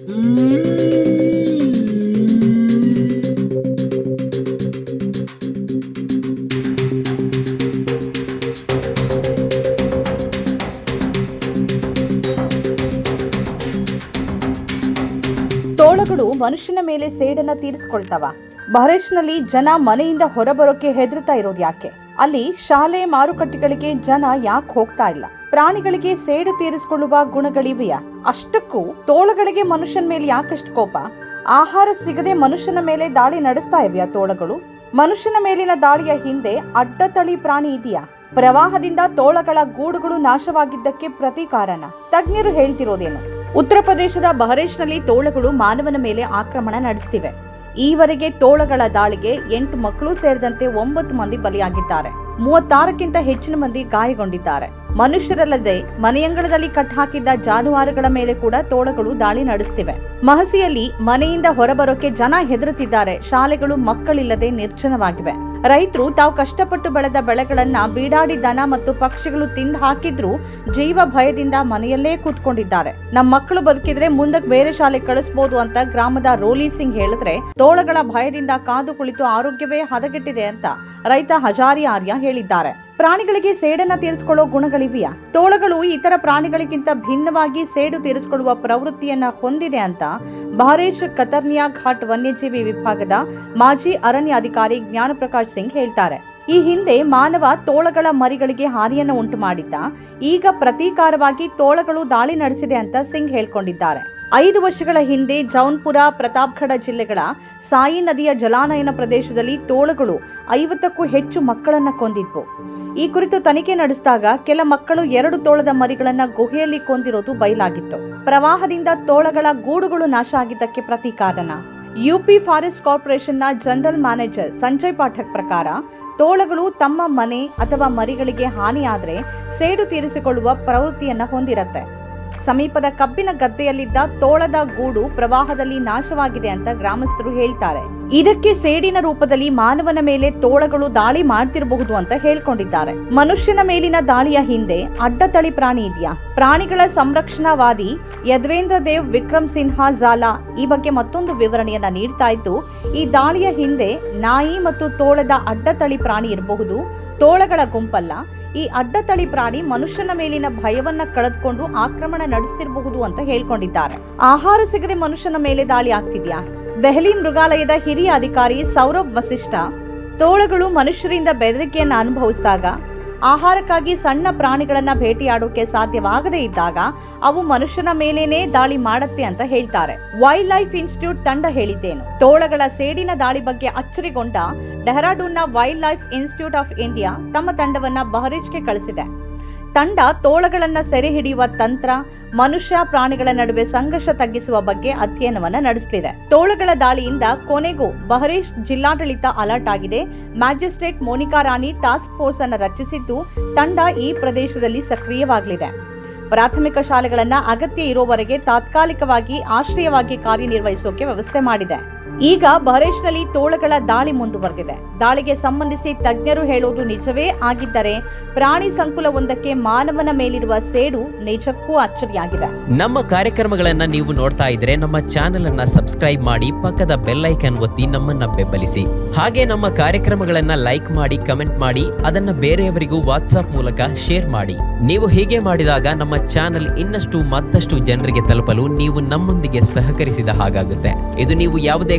ತೋಳಗಳು ಮನುಷ್ಯನ ಮೇಲೆ ಸೇಡನ್ನ ತೀರಿಸ್ಕೊಳ್ತಾವ. ಬಹರೇಶ್ನಲ್ಲಿ ಜನ ಮನೆಯಿಂದ ಹೊರಬರೋಕೆ ಹೆದರ್ತಾ ಇರೋದು ಯಾಕೆ ಅಲ್ಲಿ ಶಾಲೆ ಮಾರುಕಟ್ಟೆಗಳಿಗೆ ಜನ ಯಾಕೆ ಹೋಗ್ತಾ ಇಲ್ಲ? ಪ್ರಾಣಿಗಳಿಗೆ ಸೇಡು ತೀರಿಸಿಕೊಳ್ಳುವ ಗುಣಗಳಿವೆಯಾ ಅಷ್ಟಕ್ಕೂ ತೋಳಗಳಿಗೆ ಮನುಷ್ಯನ ಮೇಲೆ ಯಾಕಷ್ಟು ಕೋಪ? ಆಹಾರ ಸಿಗದೆ ಮನುಷ್ಯನ ಮೇಲೆ ದಾಳಿ ನಡೆಸ್ತಾ ಇವೆಯಾ ತೋಳಗಳು? ಮನುಷ್ಯನ ಮೇಲಿನ ದಾಳಿಯ ಹಿಂದೆ ಅಡ್ಡತಳಿ ಪ್ರಾಣಿ ಇದೆಯಾ? ಪ್ರವಾಹದಿಂದ ತೋಳಗಳ ಗೂಡುಗಳು ನಾಶವಾಗಿದ್ದಕ್ಕೆ ಪ್ರತೀಕಾರನ? ತಜ್ಞರು ಹೇಳ್ತಿರೋದೇನು? ಉತ್ತರ ಪ್ರದೇಶದ ಬಹರೇಶ್ನಲ್ಲಿ ತೋಳಗಳು ಮಾನವನ ಮೇಲೆ ಆಕ್ರಮಣ ನಡೆಸ್ತಿವೆ. ಈವರೆಗೆ ತೋಳಗಳ ದಾಳಿಗೆ ಎಂಟು ಮಕ್ಕಳು ಸೇರಿದಂತೆ ಒಂಬತ್ತು ಮಂದಿ ಬಲಿಯಾಗಿದ್ದಾರೆ. ಮೂವತ್ತಾರಕ್ಕಿಂತ ಹೆಚ್ಚಿನ ಮಂದಿ ಗಾಯಗೊಂಡಿದ್ದಾರೆ. ಮನುಷ್ಯರಲ್ಲದೆ ಮನೆಯಂಗಳದಲ್ಲಿ ಕಟ್ಟಾಕಿದ್ದ ಜಾನುವಾರುಗಳ ಮೇಲೆ ಕೂಡ ತೋಳಗಳು ದಾಳಿ ನಡೆಸ್ತಿವೆ. ಮಹಸಿಯಲ್ಲಿ ಮನೆಯಿಂದ ಹೊರಬರೋಕೆ ಜನ ಹೆದರುತ್ತಿದ್ದಾರೆ. ಶಾಲೆಗಳು ಮಕ್ಕಳಿಲ್ಲದೆ ನಿರ್ಜನವಾಗಿವೆ. ರೈತರು ತಾವು ಕಷ್ಟಪಟ್ಟು ಬೆಳೆದ ಬೆಳೆಗಳನ್ನ ಬೀಡಾಡಿ ದನ ಮತ್ತು ಪಕ್ಷಿಗಳು ತಿಂದು ಹಾಕಿದ್ರು ಜೀವ ಭಯದಿಂದ ಮನೆಯಲ್ಲೇ ಕೂತ್ಕೊಂಡಿದ್ದಾರೆ. ನಮ್ಮ ಮಕ್ಕಳು ಬದುಕಿದ್ರೆ ಮುಂದಕ್ಕೆ ಬೇರೆ ಶಾಲೆ ಕಳಿಸ್ಬೋದು ಅಂತ ಗ್ರಾಮದ ರೋಲಿ ಸಿಂಗ್ ಹೇಳಿದ್ರೆ, ತೋಳಗಳ ಭಯದಿಂದ ಕಾದು ಕುಳಿತು ಆರೋಗ್ಯವೇ ಹದಗೆಟ್ಟಿದೆ ಅಂತ ರೈತ ಹಜಾರಿ ಆರ್ಯ ಹೇಳಿದ್ದಾರೆ. ಪ್ರಾಣಿಗಳಿಗೆ ಸೇಡನ್ನ ತೀರಿಸಿಕೊಳ್ಳೋ ಗುಣಗಳಿವೆಯಾ? ತೋಳಗಳು ಇತರ ಪ್ರಾಣಿಗಳಿಗಿಂತ ಭಿನ್ನವಾಗಿ ಸೇಡು ತೀರಿಸಿಕೊಳ್ಳುವ ಪ್ರವೃತ್ತಿಯನ್ನ ಹೊಂದಿದೆ ಅಂತ ಬಹರೇಶ್ ಕತರ್ನಿಯಾ ಘಾಟ್ ವನ್ಯಜೀವಿ ವಿಭಾಗದ ಮಾಜಿ ಅರಣ್ಯ ಅಧಿಕಾರಿ ಜ್ಞಾನಪ್ರಕಾಶ್ ಸಿಂಗ್ ಹೇಳ್ತಾರೆ. ಈ ಹಿಂದೆ ಮಾನವ ತೋಳಗಳ ಮರಿಗಳಿಗೆ ಹಾನಿಯನ್ನು ಉಂಟು ಮಾಡಿದ್ದ ಈಗ ಪ್ರತೀಕಾರವಾಗಿ ತೋಳಗಳು ದಾಳಿ ನಡೆಸಿದೆ ಅಂತ ಸಿಂಗ್ ಹೇಳ್ಕೊಂಡಿದ್ದಾರೆ. ಐದು ವರ್ಷಗಳ ಹಿಂದೆ ಜೌನ್ಪುರ, ಪ್ರತಾಪ್ಗಢ ಜಿಲ್ಲೆಗಳ ಸಾಯಿ ನದಿಯ ಜಲಾನಯನ ಪ್ರದೇಶದಲ್ಲಿ ತೋಳಗಳು ಐವತ್ತಕ್ಕೂ ಹೆಚ್ಚು ಮಕ್ಕಳನ್ನ ಕೊಂದಿದ್ವು. ಈ ಕುರಿತು ತನಿಖೆ ನಡೆಸಿದಾಗ ಕೆಲ ಮಕ್ಕಳು ಎರಡು ತೋಳದ ಮರಿಗಳನ್ನ ಗುಹೆಯಲ್ಲಿ ಕೊಂದಿರೋದು ಬಯಲಾಗಿತ್ತು. ಪ್ರವಾಹದಿಂದ ತೋಳಗಳ ಗೂಡುಗಳು ನಾಶ ಆಗಿದ್ದಕ್ಕೆ ಪ್ರತಿಕಾರನ. ಯುಪಿ ಫಾರೆಸ್ಟ್ ಕಾರ್ಪೊರೇಷನ್ನ ಜನರಲ್ ಮ್ಯಾನೇಜರ್ ಸಂಜಯ್ ಪಾಠಕ್ ಪ್ರಕಾರ, ತೋಳಗಳು ತಮ್ಮ ಮನೆ ಅಥವಾ ಮರಿಗಳಿಗೆ ಹಾನಿಯಾದ್ರೆ ಸೇಡು ತೀರಿಸಿಕೊಳ್ಳುವ ಪ್ರವೃತ್ತಿಯನ್ನ ಹೊಂದಿರತ್ತೆ. ಸಮೀಪದ ಕಬ್ಬಿನ ಗದ್ದೆಯಲ್ಲಿದ್ದ ತೋಳದ ಗೂಡು ಪ್ರವಾಹದಲ್ಲಿ ನಾಶವಾಗಿದೆ ಅಂತ ಗ್ರಾಮಸ್ಥರು ಹೇಳ್ತಾರೆ. ಇದಕ್ಕೆ ಸೇಡಿನ ರೂಪದಲ್ಲಿ ಮಾನವನ ಮೇಲೆ ತೋಳಗಳು ದಾಳಿ ಮಾಡ್ತಿರಬಹುದು ಅಂತ ಹೇಳ್ಕೊಂಡಿದ್ದಾರೆ. ಮನುಷ್ಯನ ಮೇಲಿನ ದಾಳಿಯ ಹಿಂದೆ ಅಡ್ಡತಳಿ ಪ್ರಾಣಿ ಇದೆಯಾ? ಪ್ರಾಣಿಗಳ ಸಂರಕ್ಷಣಾವಾದಿ ಯದ್ವೇಂದ್ರ ದೇವ್ ವಿಕ್ರಮ್ ಸಿನ್ಹಾ ಝಾಲಾ ಈ ಬಗ್ಗೆ ಮತ್ತೊಂದು ವಿವರಣೆಯನ್ನ ನೀಡ್ತಾ ಇದ್ದು, ಈ ದಾಳಿಯ ಹಿಂದೆ ನಾಯಿ ಮತ್ತು ತೋಳದ ಅಡ್ಡತಳಿ ಪ್ರಾಣಿ ಇರಬಹುದು. ತೋಳಗಳ ಗುಂಪಲ್ಲ ಈ ಅಡ್ಡತಳಿ ಪ್ರಾಣಿ ಮನುಷ್ಯನ ಮೇಲಿನ ಭಯವನ್ನ ಕಳೆದುಕೊಂಡು ಆಕ್ರಮಣ ನಡೆಸ್ತಿರಬಹುದು ಅಂತ ಹೇಳ್ಕೊಂಡಿದ್ದಾರೆ. ಆಹಾರ ಸಿಗದೆ ಮನುಷ್ಯನ ಮೇಲೆ ದಾಳಿ ಆಗ್ತಿದ್ಯಾ? ದೆಹಲಿ ಮೃಗಾಲಯದ ಹಿರಿಯ ಅಧಿಕಾರಿ ಸೌರಭ್ ವಸಿಷ್ಠ, ತೋಳಗಳು ಮನುಷ್ಯರಿಂದ ಬೆದರಿಕೆಯನ್ನ ಅನುಭವಿಸಿದಾಗ, ಆಹಾರಕ್ಕಾಗಿ ಸಣ್ಣ ಪ್ರಾಣಿಗಳನ್ನ ಭೇಟಿಯಾಡೋಕೆ ಸಾಧ್ಯವಾಗದೇ ಇದ್ದಾಗ ಅವು ಮನುಷ್ಯನ ಮೇಲೇನೆ ದಾಳಿ ಮಾಡತ್ತೆ ಅಂತ ಹೇಳ್ತಾರೆ. ವೈಲ್ಡ್ ಲೈಫ್ ಇನ್ಸ್ಟಿಟ್ಯೂಟ್ ತಂಡ ಹೇಳಿದ್ದೇನು. ತೋಳಗಳ ಸೇಡಿನ ದಾಳಿ ಬಗ್ಗೆ ಅಚ್ಚರಿಗೊಂಡ ಡೆಹ್ರಾಡೂನ್ನ wildlife institute of India ತಮ್ಮ ತಂಡವನ್ನ ಬಹರೇಜ್ಗೆ ಕಳಿಸಿದೆ. ತಂಡ ತೋಳಗಳನ್ನ ಸೆರೆ ಹಿಡಿಯುವ ತಂತ್ರ, ಮನುಷ್ಯ ಪ್ರಾಣಿಗಳ ನಡುವೆ ಸಂಘರ್ಷ ತಗ್ಗಿಸುವ ಬಗ್ಗೆ ಅಧ್ಯಯನವನ್ನ ನಡೆಸಲಿದೆ. ತೋಳಗಳ ದಾಳಿಯಿಂದ ಕೊನೆಗೂ ಬಹರೇಶ್ ಜಿಲ್ಲಾಡಳಿತ ಅಲರ್ಟ್ ಆಗಿದೆ. Magistrate Monika Rani task force ಅನ್ನು ರಚಿಸಿದ್ದು ತಂಡ ಈ ಪ್ರದೇಶದಲ್ಲಿ ಸಕ್ರಿಯವಾಗಲಿದೆ. ಪ್ರಾಥಮಿಕ ಶಾಲೆಗಳನ್ನ ಅಗತ್ಯ ಇರೋವರೆಗೆ ತಾತ್ಕಾಲಿಕವಾಗಿ ಆಶ್ರಯವಾಗಿ ಕಾರ್ಯನಿರ್ವಹಿಸೋಕೆ ವ್ಯವಸ್ಥೆ ಮಾಡಿದೆ. ಈಗ ಬಹರೇಶ್ನಲ್ಲಿ ತೋಳಗಳ ದಾಳಿ ಮುಂದುವರೆದಿದೆ. ದಾಳಿಗೆ ಸಂಬಂಧಿಸಿ ತಜ್ಞರು ಹೇಳೋದು ನಿಜವೇ ಆಗಿದ್ದರೆ ಪ್ರಾಣಿ ಸಂಕುಲವೊಂದಕ್ಕೆ ಮಾನವನ ಮೇಲಿರುವ ಸೇಡು ನಿಜಕ್ಕೂ ಅಚ್ಚರಿಯಾಗಿದೆ. ನಮ್ಮ ಕಾರ್ಯಕ್ರಮಗಳನ್ನ ನೀವು ನೋಡ್ತಾ ಇದ್ರೆ ನಮ್ಮ ಚಾನೆಲ್ ಅನ್ನ ಸಬ್ಸ್ಕ್ರೈಬ್ ಮಾಡಿ ಪಕ್ಕದ ಬೆಲ್ ಐಕನ್ ಒತ್ತಿ ನಮ್ಮನ್ನ ಬೆಂಬಲಿಸಿ. ಹಾಗೆ ನಮ್ಮ ಕಾರ್ಯಕ್ರಮಗಳನ್ನ ಲೈಕ್ ಮಾಡಿ, ಕಮೆಂಟ್ ಮಾಡಿ, ಅದನ್ನ ಬೇರೆಯವರಿಗೂ ವಾಟ್ಸ್ಆಪ್ ಮೂಲಕ ಶೇರ್ ಮಾಡಿ. ನೀವು ಹೀಗೆ ಮಾಡಿದಾಗ ನಮ್ಮ ಚಾನೆಲ್ ಇನ್ನಷ್ಟು ಮತ್ತಷ್ಟು ಜನರಿಗೆ ತಲುಪಲು ನೀವು ನಮ್ಮೊಂದಿಗೆ ಸಹಕರಿಸಿದ ಹಾಗಾಗುತ್ತೆ. ಇದು ನೀವು ಯಾವುದೇ